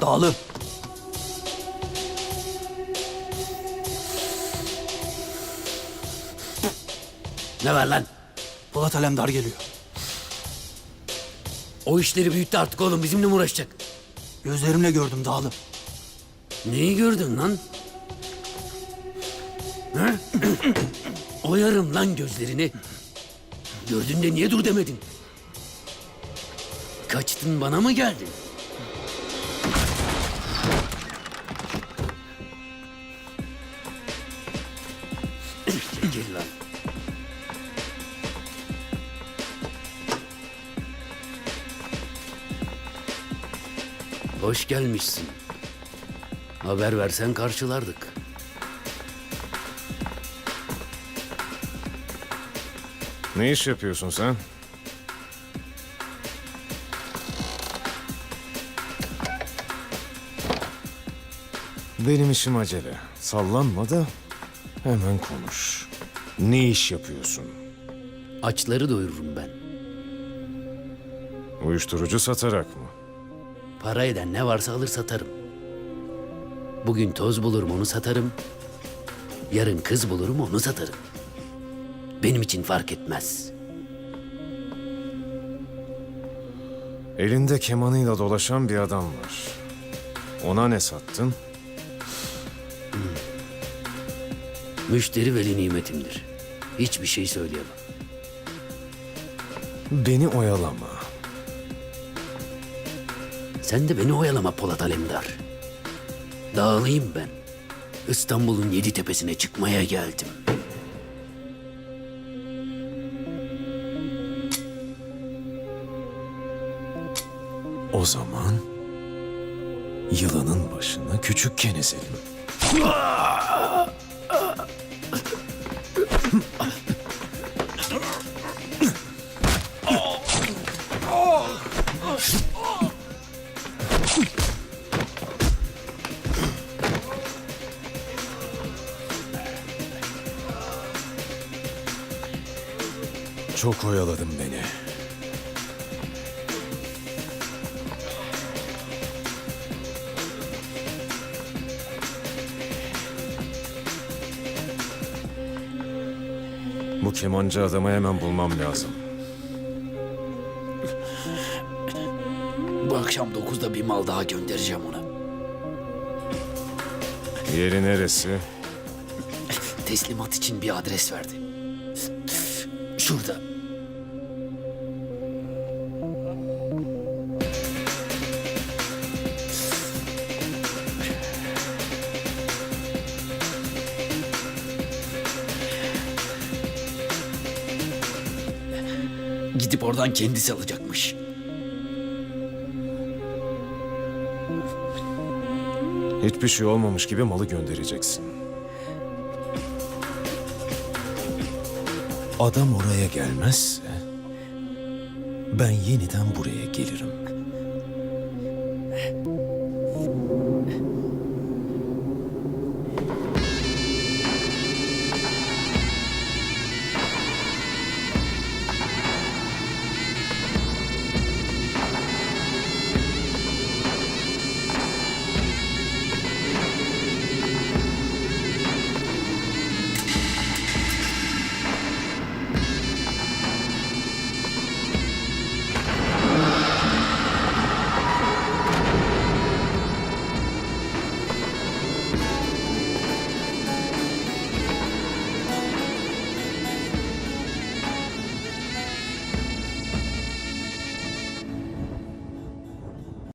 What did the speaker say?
Dağlı. Ne var lan? Polat Alemdar geliyor. O işleri büyüttü artık oğlum bizimle mi uğraşacak? Gözlerimle gördüm Dağlı. Neyi gördün lan? Ha? Oyarım lan gözlerini. Gördün de niye dur demedin? Kaçtın bana mı geldin? Gel lan. Hoş gelmişsin. Haber versen karşılardık. Ne iş yapıyorsun sen? Benim işim acele. Sallanma da hemen konuş. Ne iş yapıyorsun? Açları doyururum ben. Uyuşturucu satarak mı? Para eden ne varsa alır satarım. Bugün toz bulurum onu satarım. Yarın kız bulurum onu satarım. Benim için fark etmez. Elinde kemanıyla dolaşan bir adam var. Ona ne sattın? Müşteri veli nimetimdir. Hiçbir şey söyleyemem. Beni oyalama. Sen de beni oyalama Polat Alemdar. Dağılayım ben. İstanbul'un yedi tepesine çıkmaya geldim. O zaman yılanın başına küçükken ezelim. Çok oyaladın beni. Bu kemancı adamı hemen bulmam lazım. Bu akşam dokuzda bir mal daha göndereceğim ona. Yeri neresi? Teslimat için bir adres verdi. Şurada. Gidip oradan kendisi alacakmış. Hiçbir şey olmamış gibi malı göndereceksin. Adam oraya gelmezse ben yeniden buraya gelirim.